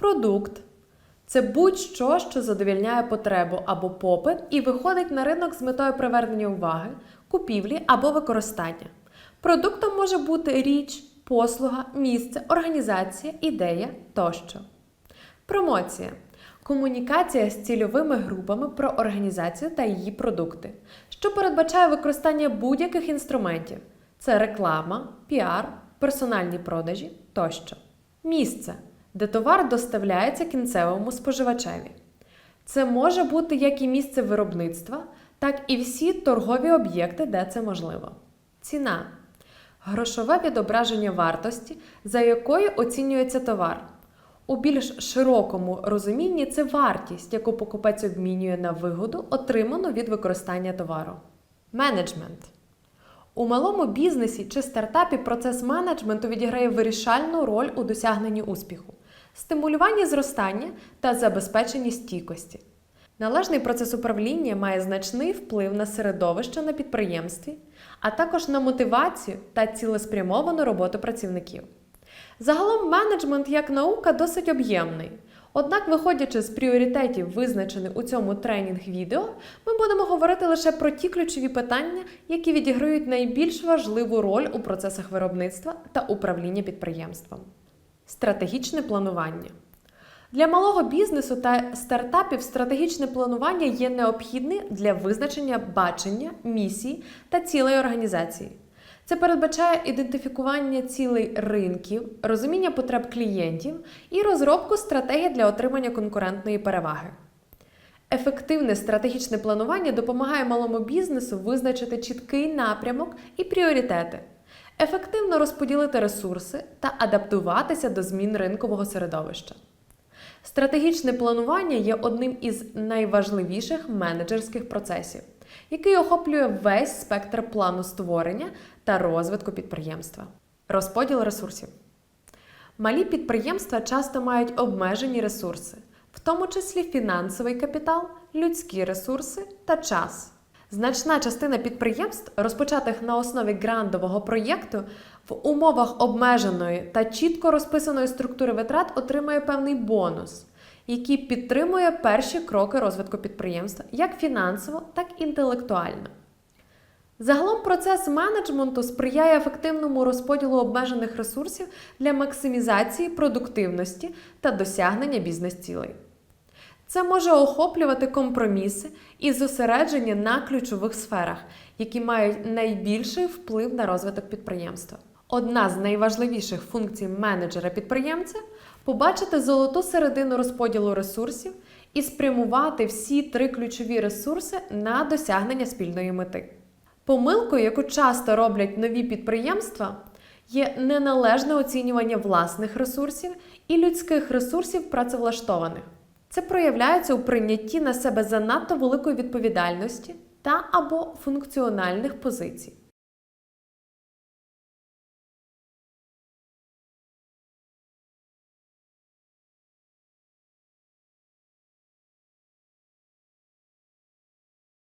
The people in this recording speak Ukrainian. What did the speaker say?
Продукт це будь-що, що задовільняє потребу або попит і виходить на ринок з метою привернення уваги, купівлі або використання. Продуктом може бути річ, послуга, місце, організація, ідея тощо. Промоція комунікація з цільовими групами про організацію та її продукти, що передбачає використання будь-яких інструментів: це реклама, піар, персональні продажі тощо. Місце, де товар доставляється кінцевому споживачеві. Це може бути як і місце виробництва, так і всі торгові об'єкти, де це можливо. Ціна грошове відображення вартості, за якою оцінюється товар. У більш широкому розумінні це вартість, яку покупець обмінює на вигоду, отриману від використання товару. Менеджмент. У малому бізнесі чи стартапі процес менеджменту відіграє вирішальну роль у досягненні успіху, стимулюванні зростання та забезпеченні стійкості. Належний процес управління має значний вплив на середовище на підприємстві, а також на мотивацію та цілеспрямовану роботу працівників. Загалом менеджмент як наука досить об'ємний. Однак, виходячи з пріоритетів, визначених у цьому тренінг-відео, ми будемо говорити лише про ті ключові питання, які відіграють найбільш важливу роль у процесах виробництва та управління підприємством. Стратегічне планування. Для малого бізнесу та стартапів стратегічне планування є необхідне для визначення бачення, місії та цілей організації. Це передбачає ідентифікування цілей ринків, розуміння потреб клієнтів і розробку стратегій для отримання конкурентної переваги. Ефективне стратегічне планування допомагає малому бізнесу визначити чіткий напрямок і пріоритети, ефективно розподілити ресурси та адаптуватися до змін ринкового середовища. Стратегічне планування є одним із найважливіших менеджерських процесів, який охоплює весь спектр плану створення та розвитку підприємства. Розподіл ресурсів. Малі підприємства часто мають обмежені ресурси, в тому числі фінансовий капітал, людські ресурси та час. Значна частина підприємств, розпочатих на основі грантового проєкту, в умовах обмеженої та чітко розписаної структури витрат отримує певний бонус, який підтримує перші кроки розвитку підприємства як фінансово, так і інтелектуально. Загалом процес менеджменту сприяє ефективному розподілу обмежених ресурсів для максимізації продуктивності та досягнення бізнес-цілей. Це може охоплювати компроміси і зосередження на ключових сферах, які мають найбільший вплив на розвиток підприємства. Одна з найважливіших функцій менеджера-підприємця побачити золоту середину розподілу ресурсів і спрямувати всі три ключові ресурси на досягнення спільної мети. Помилкою, яку часто роблять нові підприємства, є неналежне оцінювання власних ресурсів і людських ресурсів працевлаштованих. Це проявляється у прийнятті на себе занадто великої відповідальності та або функціональних позицій.